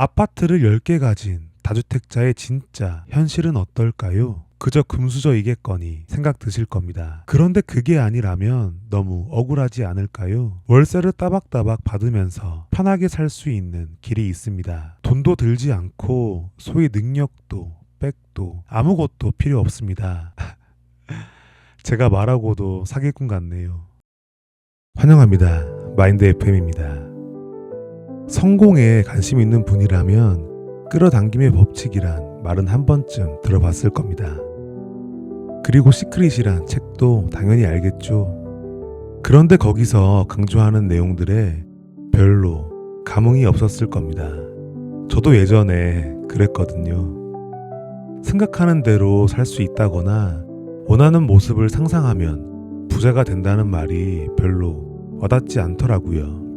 아파트를 10개 가진 다주택자의 진짜 현실은 어떨까요? 그저 금수저이겠거니 생각 드실 겁니다. 그런데 그게 아니라면 너무 억울하지 않을까요? 월세를 따박따박 받으면서 편하게 살 수 있는 길이 있습니다. 돈도 들지 않고 소위 능력도 백도 아무것도 필요 없습니다. 제가 말하고도 사기꾼 같네요. 환영합니다. 마인드 FM입니다. 성공에 관심 있는 분이라면 끌어당김의 법칙이란 말은 한 번쯤 들어봤을 겁니다. 그리고 시크릿이란 책도 당연히 알겠죠. 그런데 거기서 강조하는 내용들에 별로 감흥이 없었을 겁니다. 저도 예전에 그랬거든요. 생각하는 대로 살 수 있다거나 원하는 모습을 상상하면 부자가 된다는 말이 별로 와닿지 않더라고요.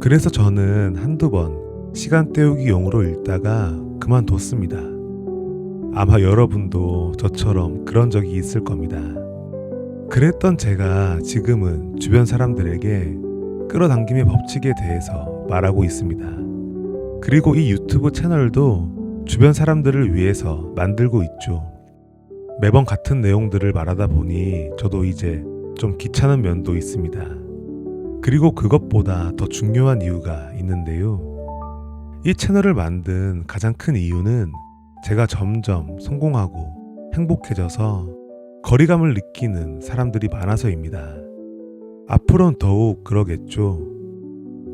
그래서 저는 한두 번 시간 때우기 용으로 읽다가 그만뒀습니다. 아마 여러분도 저처럼 그런 적이 있을 겁니다. 그랬던 제가 지금은 주변 사람들에게 끌어당김의 법칙에 대해서 말하고 있습니다. 그리고 이 유튜브 채널도 주변 사람들을 위해서 만들고 있죠. 매번 같은 내용들을 말하다 보니 저도 이제 좀 귀찮은 면도 있습니다. 그리고 그것보다 더 중요한 이유가 있는데요. 이 채널을 만든 가장 큰 이유는 제가 점점 성공하고 행복해져서 거리감을 느끼는 사람들이 많아서입니다. 앞으로는 더욱 그러겠죠.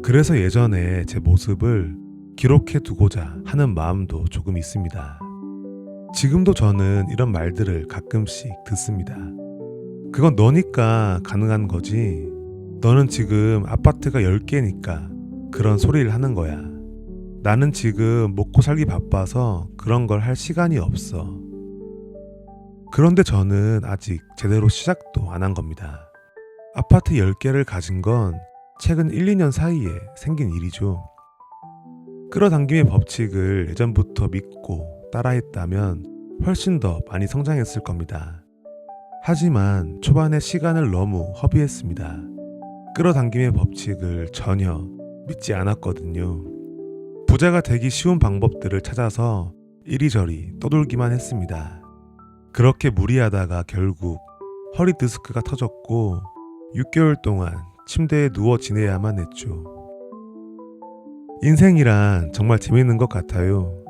그래서 예전에 제 모습을 기록해 두고자 하는 마음도 조금 있습니다. 지금도 저는 이런 말들을 가끔씩 듣습니다. 그건 너니까 가능한 거지. 너는 지금 아파트가 10개니까 그런 소리를 하는 거야. 나는 지금 먹고 살기 바빠서 그런 걸 할 시간이 없어. 그런데 저는 아직 제대로 시작도 안 한 겁니다. 아파트 10개를 가진 건 최근 1, 2년 사이에 생긴 일이죠. 끌어당김의 법칙을 예전부터 믿고 따라했다면 훨씬 더 많이 성장했을 겁니다. 하지만 초반에 시간을 너무 허비했습니다. 끌어당김의 법칙을 전혀 믿지 않았거든요. 부자가 되기 쉬운 방법들을 찾아서 이리저리 떠돌기만 했습니다. 그렇게 무리하다가 결국 허리 디스크가 터졌고 6개월 동안 침대에 누워 지내야만 했죠. 인생이란 정말 재밌는 것 같아요.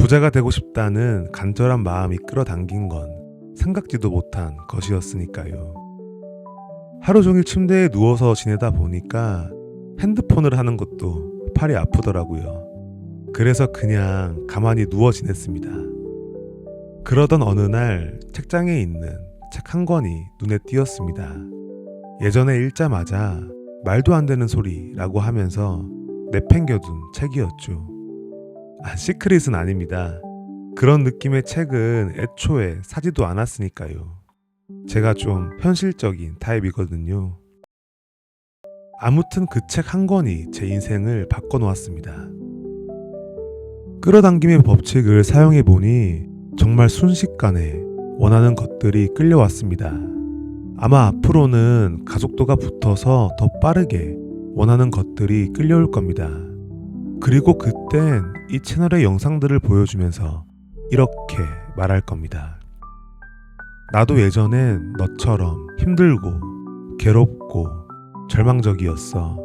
부자가 되고 싶다는 간절한 마음이 끌어당긴 건 생각지도 못한 것이었으니까요. 하루 종일 침대에 누워서 지내다 보니까 핸드폰을 하는 것도 팔이 아프더라고요. 그래서 그냥 가만히 누워 지냈습니다. 그러던 어느 날 책장에 있는 책 한 권이 눈에 띄었습니다. 예전에 읽자마자 말도 안 되는 소리라고 하면서 내팽겨둔 책이었죠. 아, 시크릿은 아닙니다. 그런 느낌의 책은 애초에 사지도 않았으니까요. 제가 좀 현실적인 타입이거든요. 아무튼 그 책 한 권이 제 인생을 바꿔놓았습니다. 끌어당김의 법칙을 사용해 보니 정말 순식간에 원하는 것들이 끌려왔습니다. 아마 앞으로는 가속도가 붙어서 더 빠르게 원하는 것들이 끌려올 겁니다. 그리고 그땐 이 채널의 영상들을 보여주면서 이렇게 말할 겁니다. 나도 예전엔 너처럼 힘들고 괴롭고 절망적이었어.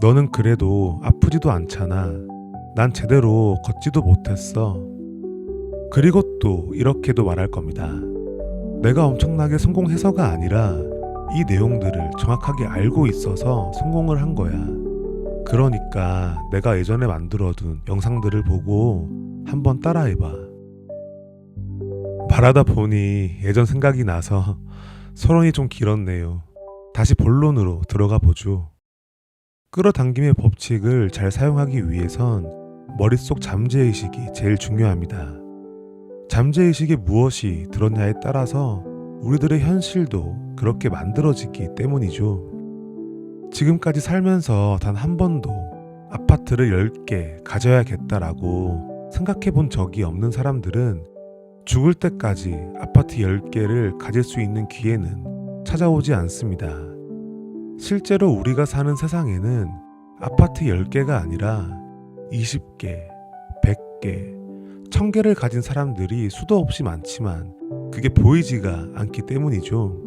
너는 그래도 아프지도 않잖아. 난 제대로 걷지도 못했어. 그리고 또 이렇게도 말할 겁니다. 내가 엄청나게 성공해서가 아니라 이 내용들을 정확하게 알고 있어서 성공을 한 거야. 그러니까 내가 예전에 만들어둔 영상들을 보고 한번 따라해봐. 말하다 보니 예전 생각이 나서 서론이 좀 길었네요. 다시 본론으로 들어가 보죠. 끌어당김의 법칙을 잘 사용하기 위해선 머릿속 잠재의식이 제일 중요합니다. 잠재의식에 무엇이 들었냐에 따라서 우리들의 현실도 그렇게 만들어지기 때문이죠. 지금까지 살면서 단 한 번도 아파트를 10개 가져야겠다라고 생각해 본 적이 없는 사람들은 죽을 때까지 아파트 10개를 가질 수 있는 기회는 찾아오지 않습니다. 실제로 우리가 사는 세상에는 아파트 10개가 아니라 20개, 100개, 1000개를 가진 사람들이 수도 없이 많지만 그게 보이지가 않기 때문이죠.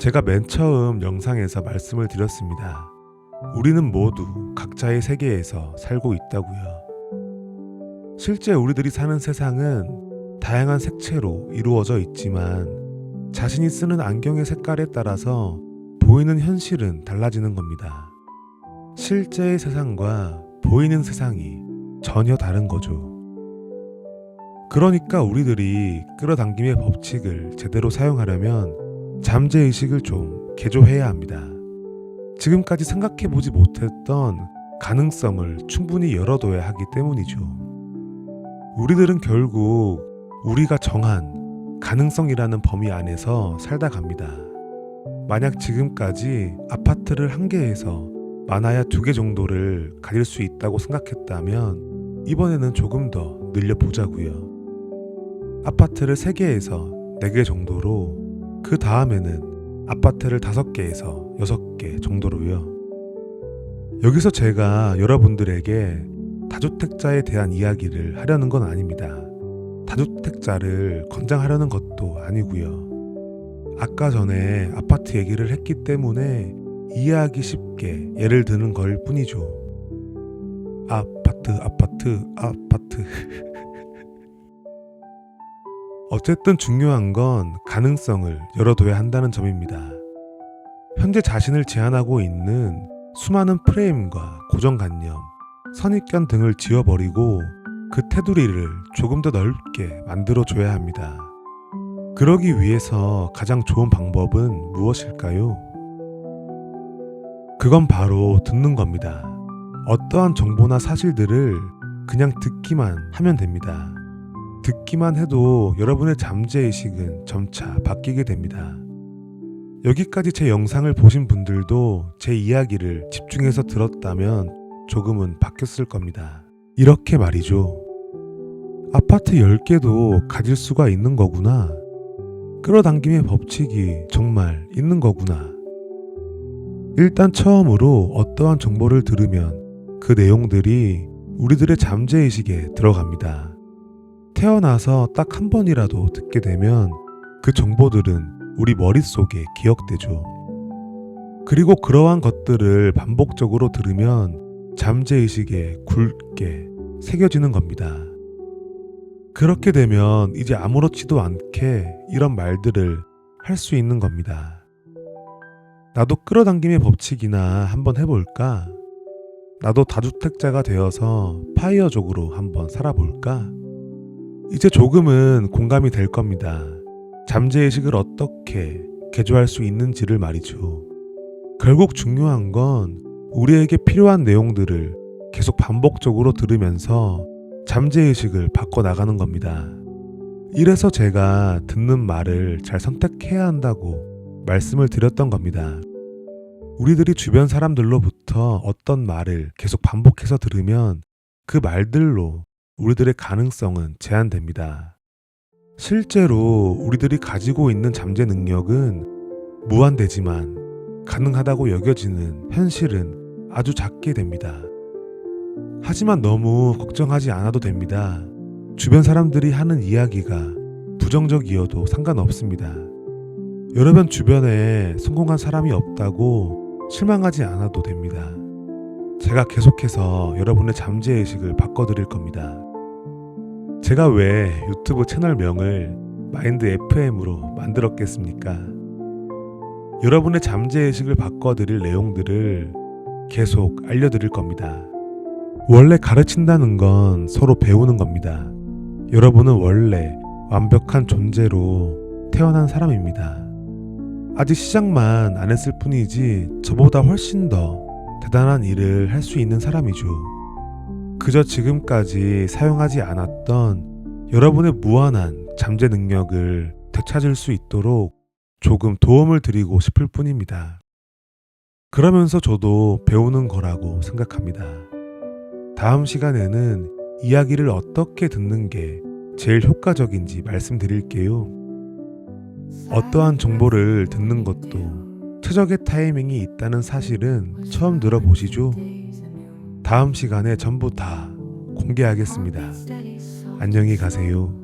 제가 맨 처음 영상에서 말씀을 드렸습니다. 우리는 모두 각자의 세계에서 살고 있다고요. 실제 우리들이 사는 세상은 다양한 색채로 이루어져 있지만 자신이 쓰는 안경의 색깔에 따라서 보이는 현실은 달라지는 겁니다. 실제의 세상과 보이는 세상이 전혀 다른 거죠. 그러니까 우리들이 끌어당김의 법칙을 제대로 사용하려면 잠재의식을 좀 개조해야 합니다. 지금까지 생각해보지 못했던 가능성을 충분히 열어둬야 하기 때문이죠. 우리들은 결국 우리가 정한 가능성이라는 범위 안에서 살다 갑니다. 만약 지금까지 아파트를 한 개에서 많아야 두 개 정도를 가질 수 있다고 생각했다면 이번에는 조금 더 늘려보자고요. 아파트를 세 개에서 네개 정도로 그 다음에는 아파트를 다섯 개에서 여섯 개 정도로요. 여기서 제가 여러분들에게 다주택자에 대한 이야기를 하려는 건 아닙니다. 다주택자를 권장하려는 것도 아니고요. 아까 전에 아파트 얘기를 했기 때문에 이해하기 쉽게 예를 드는 걸 뿐이죠. 아파트, 아파트, 아파트. 어쨌든 중요한 건 가능성을 열어둬야 한다는 점입니다. 현재 자신을 제한하고 있는 수많은 프레임과 고정관념, 선입견 등을 지워버리고 그 테두리를 조금 더 넓게 만들어줘야 합니다. 그러기 위해서 가장 좋은 방법은 무엇일까요? 그건 바로 듣는 겁니다. 어떠한 정보나 사실들을 그냥 듣기만 하면 됩니다. 듣기만 해도 여러분의 잠재의식은 점차 바뀌게 됩니다. 여기까지 제 영상을 보신 분들도 제 이야기를 집중해서 들었다면 조금은 바뀌었을 겁니다. 이렇게 말이죠. 아파트 10개도 가질 수가 있는 거구나. 끌어당김의 법칙이 정말 있는 거구나. 일단 처음으로 어떠한 정보를 들으면 그 내용들이 우리들의 잠재의식에 들어갑니다. 태어나서 딱 한 번이라도 듣게 되면 그 정보들은 우리 머릿속에 기억되죠. 그리고 그러한 것들을 반복적으로 들으면 잠재의식에 굵게 새겨지는 겁니다. 그렇게 되면 이제 아무렇지도 않게 이런 말들을 할 수 있는 겁니다. 나도 끌어당김의 법칙이나 한번 해볼까? 나도 다주택자가 되어서 파이어족으로 한번 살아볼까? 이제 조금은 공감이 될 겁니다. 잠재의식을 어떻게 개조할 수 있는지를 말이죠. 결국 중요한 건 우리에게 필요한 내용들을 계속 반복적으로 들으면서 잠재의식을 바꿔나가는 겁니다. 이래서 제가 듣는 말을 잘 선택해야 한다고 말씀을 드렸던 겁니다. 우리들이 주변 사람들로부터 어떤 말을 계속 반복해서 들으면 그 말들로 우리들의 가능성은 제한됩니다. 실제로 우리들이 가지고 있는 잠재 능력은 무한되지만 가능하다고 여겨지는 현실은 아주 작게 됩니다. 하지만 너무 걱정하지 않아도 됩니다. 주변 사람들이 하는 이야기가 부정적이어도 상관없습니다. 여러분 주변에 성공한 사람이 없다고 실망하지 않아도 됩니다. 제가 계속해서 여러분의 잠재의식을 바꿔드릴 겁니다. 제가 왜 유튜브 채널명을 마인드 FM으로 만들었겠습니까? 여러분의 잠재의식을 바꿔드릴 내용들을 계속 알려드릴 겁니다. 원래 가르친다는 건 서로 배우는 겁니다. 여러분은 원래 완벽한 존재로 태어난 사람입니다. 아직 시작만 안 했을 뿐이지 저보다 훨씬 더 대단한 일을 할 수 있는 사람이죠. 그저 지금까지 사용하지 않았던 여러분의 무한한 잠재 능력을 되찾을 수 있도록 조금 도움을 드리고 싶을 뿐입니다. 그러면서 저도 배우는 거라고 생각합니다. 다음 시간에는 이야기를 어떻게 듣는 게 제일 효과적인지 말씀드릴게요. 어떠한 정보를 듣는 것도 최적의 타이밍이 있다는 사실은 처음 들어보시죠? 다음 시간에 전부 다 공개하겠습니다. 안녕히 가세요.